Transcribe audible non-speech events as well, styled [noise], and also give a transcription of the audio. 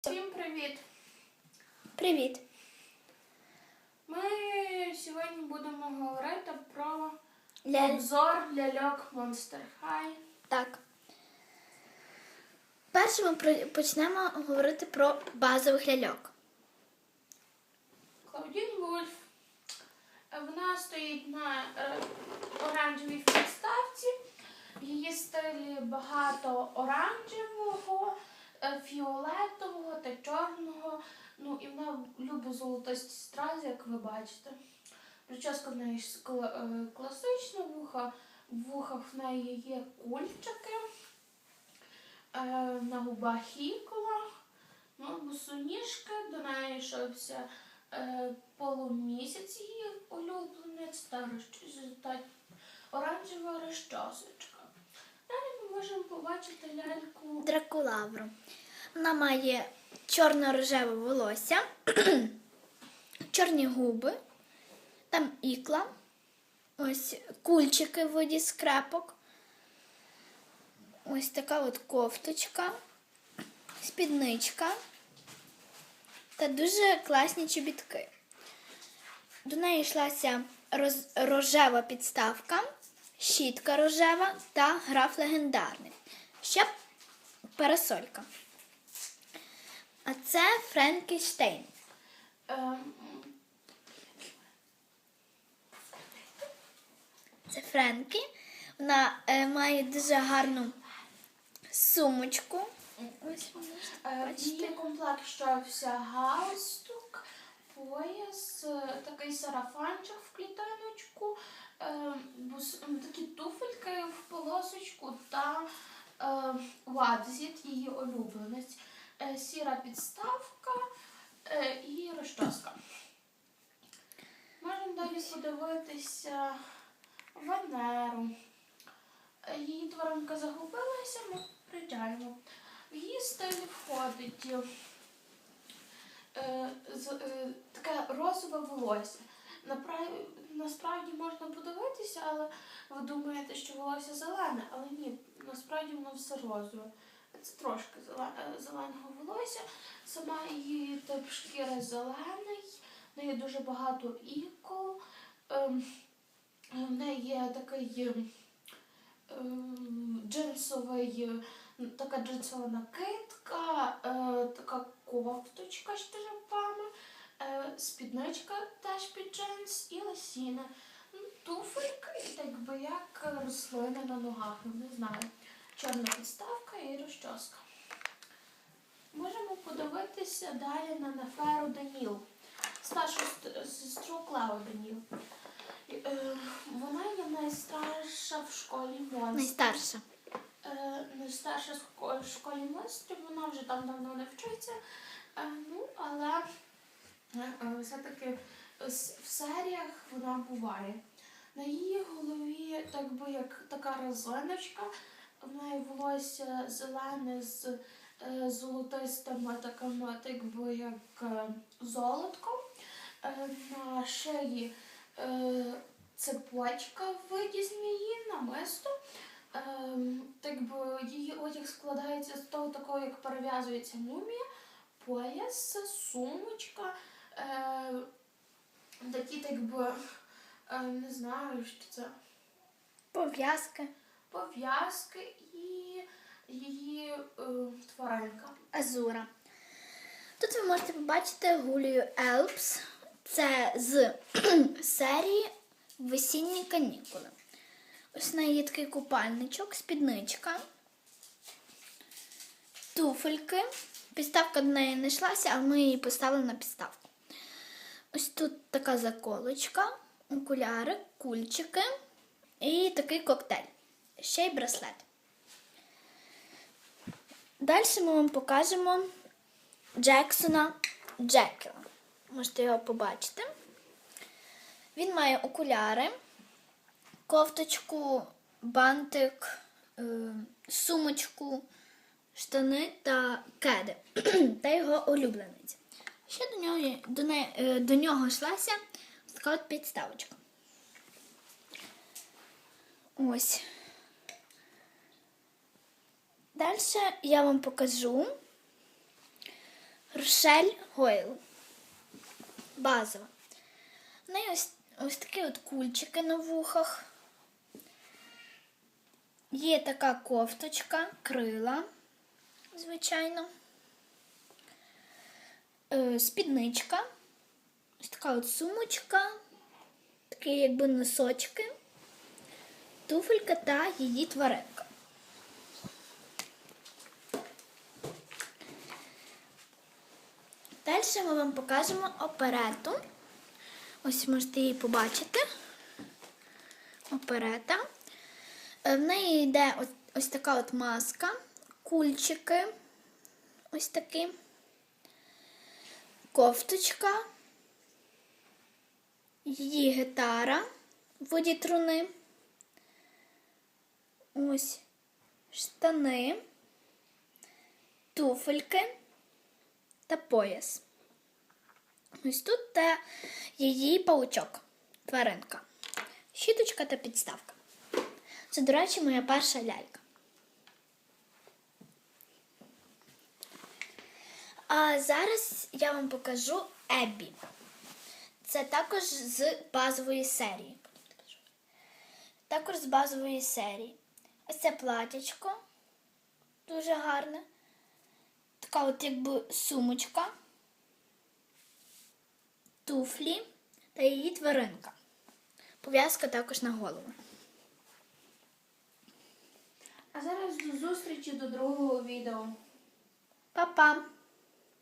Всім привіт! Привіт. Ми сьогодні будемо говорити про Ля... обзор ляльок Monster High. Так. Перше ми про- почнемо говорити про базових ляльок. Клаудін Вульф. Е, Вона стоїть на е, оранжевій підставці. В її стилі багато оранжевого, фіолетового та чорного. Ну і вона любить золотисті стрази, як ви бачите. Прическа в неї е, класична, вуха, в вухах в неї є кульчики, е, на губах хікола, ну, босоніжки, до неї йшовся е, полумісяць її улюбленець та та оранжева розчосочка. Можемо побачити ляльку Дракулавру. Вона має чорно-рожеве волосся, [clears throat] чорні губи, там ікла, ось кульчики в воді скрепок. Ось така от кофточка, спідничка та дуже класні чобітки. До неї йшлася рожева підставка, щітка рожева та граф легендарний. Ще парасолька. А це Френкенштейн. ем, Це Френкі. Вона е, має дуже гарну сумочку. Ось Е, її комплект йшовся галстук, пояс, е, такий сарафанчик в клітиночку, е, такі туфельки в полосочку та е, вадзіт, її улюбленець, е, сіра підставка е, і розчоска. Можемо далі подивитися Венеру. Е, Її тваринка загубилася, ми приїжджаємо. В її стилі входить е, е, таке розове волосся. Насправді можна подивитися, але ви думаєте, що волосся зелене, але ні, насправді воно все розове. Це трошки е, зеленого волосся. Сама її тип шкіри зелений, в неї дуже багато ікол. Ем, в неї є такий ем, джинсовий, е, така джинсова накидка, е, така кофточка з черепами, е, спідничка теж під джинс і лосіна. Ну, Туфелька так як рослина на ногах, ну не знаю. Чорна підставка і розчоска. Можемо подивитися далі на Неферу Даніл, старшу сестру Клео Даніл. Е, Вона є найстарша в школі монстрів. Найстарша. Найстарша в школі монстрів, вона вже там давно не вчиться. Е, ну, але е, е, все-таки в серіях вона буває. На її голові так би як така резиночка, в неї волосся зелене з золотистими такими, так би як золотком. На шиї цепочка в виді змії, намисто. Ем, так би її одяг складається з того такого, як перев'язується мумія, пояс, сумочка, е, такі, так би, е, не знаю, що це, Пов'язка. пов'язки і її е, тваринка. Азура. Тут ви можете побачити Гулію Елпс. Це з [clears throat] серії Весінні канікули. Ось в неї такий купальничок, спідничка, туфельки. Підставка до неї не йшлася, але ми її поставили на підставку. Ось тут така заколочка, окуляри, кульчики і такий коктейль. Ще й браслет. Далі ми вам покажемо Джексона Джекіла. Можете його побачити. Він має окуляри, кофточку, бантик, е, сумочку, штани та кеди [clears throat] та його улюбленець. Ще до нього, до, не, е, до нього йшлася така от підставочка. Ось. Далі я вам покажу Рошель Гойл. Базова. В неї ось, ось такі от кульчики на вухах. Є така кофточка, крила, звичайно. Е, спідничка. Ось така от сумочка, такі якби носочки, туфелька та її тваринка. Далі ми вам покажемо оперету. Ось можете її побачити. Оперета. Е, В неї йде ось, ось така от маска, кульчики, ось такі, кофточка, її гітара в воді труни. Ось штани, туфельки та пояс. Ось тут та її паучок, тваринка, щіточка та підставка. Це, до речі, моя перша лялька. А зараз я вам покажу Еббі. Це також з базової серії. Також з базової серії. Ось це платячко. Дуже гарне. Така от якби сумочка, туфлі та її тваринка. Пов'язка також на голову. А зараз до зустрічі до другого відео. Па-па!